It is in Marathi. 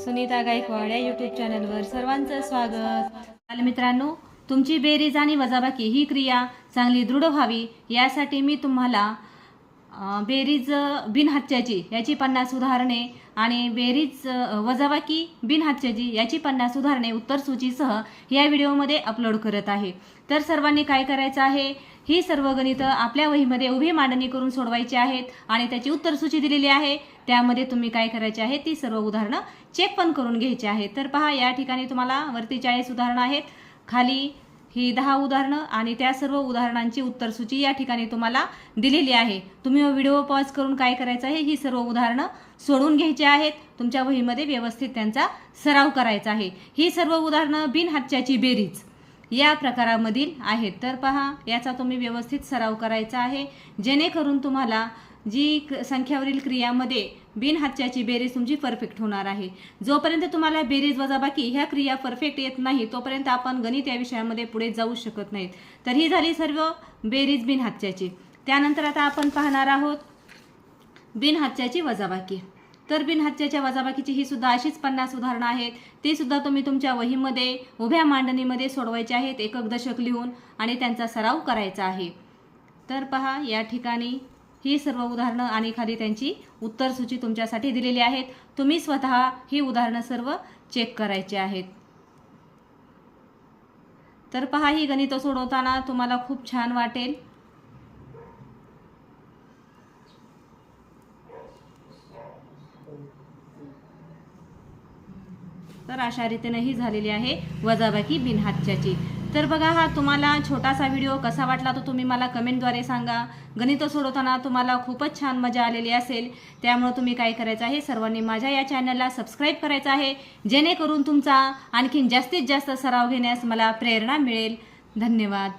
सुनीता गायकवाड या यूट्यूब चॅनलवर सर्वांचं स्वागत. बालमित्रांनो तुमची बेरीज आणि वजाबाकी ही क्रिया चांगली दृढ व्हावी यासाठी मी तुम्हाला बेरीज अं, याची पन्नास उदाहरणे आणि बेरीज वजावाकी वजाबाकी याची पन्नास उदाहरणे उत्तर सूचीसह या व्हिडिओमध्ये अपलोड करत आहे. तर सर्वांनी काय करायचं आहे? ही सर्व गणितं आपल्या वहीमध्ये उभी मांडणी करून सोडवायची आहेत आणि त्याची उत्तर सूची दिलेली आहे. त्यामध्ये तुम्ही काय करायचे आहे? ती सर्व उदाहरणं चेक पण करून घ्यायची आहेत. तर पहा या ठिकाणी तुम्हाला वरती चाळीस उदाहरणं आहेत. खाली ही दहा उदाहरणं आणि त्या सर्व उदाहरणांची उत्तरसूची या ठिकाणी तुम्हाला दिलेली आहे. तुम्ही व्हिडिओ पॉज करून काय करायचं आहे ही सर्व उदाहरणं सोडून घ्यायची आहेत. तुमच्या वहीमध्ये व्यवस्थित त्यांचा सराव करायचा आहे. ही सर्व उदाहरणं बिनहातच्याची बेरीज. या प्रकारामधील आहेत. तर पहा याचा तुम्ही व्यवस्थित सराव करायचा आहे. जेणेकरून तुम्हाला जी क- संख्यावरील क्रियामध्ये बिनहातच्याची बेरीज तुमची परफेक्ट होणार आहे. जोपर्यंत तुम्हाला बेरीज वजाबाकी ह्या क्रिया परफेक्ट येत नाही तोपर्यंत आपण गणित या विषयामध्ये पुढे जाऊ शकत नाहीत. तर ही झाली सर्व बेरीज बिनहातच्याची त्यानंतर आता आपण पाहणार आहोत बिनहातच्याची वजाबाकी. तर बिनहत्याच्या वजाबाकीची ही सुद्धा अशीच पन्नास उदाहरणं आहेत. ते सुद्धा तुम्ही तुमच्या वहीमध्ये उभ्या मांडणीमध्ये सोडवायचे आहेत एकक दशक लिहून आणि त्यांचा सराव करायचा आहे. तर पहा या ठिकाणी ही सर्व उदाहरणं आणि खाली त्यांची उत्तर सूची तुमच्यासाठी दिलेली आहेत. तुम्ही स्वतः ही उदाहरणं सर्व चेक करायची आहेत. तर पहा ही गणितं सोडवताना तुम्हाला खूप छान वाटेल. तर अशा रीतीनं ही झालेली आहे वजाबाकी बिनहातच्याची तर बघा हा तुम्हाला छोटासा व्हिडिओ कसा वाटला तो तुम्ही मला कमेंटद्वारे सांगा. गणित सोडवताना तुम्हाला खूपच छान मजा आलेली असेल. त्यामुळे तुम्ही काय करायचं आहे? सर्वांनी माझ्या या चॅनलला सबस्क्राईब करायचं आहे. जेणेकरून तुमचा आणखीन जास्तीत जास्त सराव घेण्यास मला प्रेरणा मिळेल. धन्यवाद.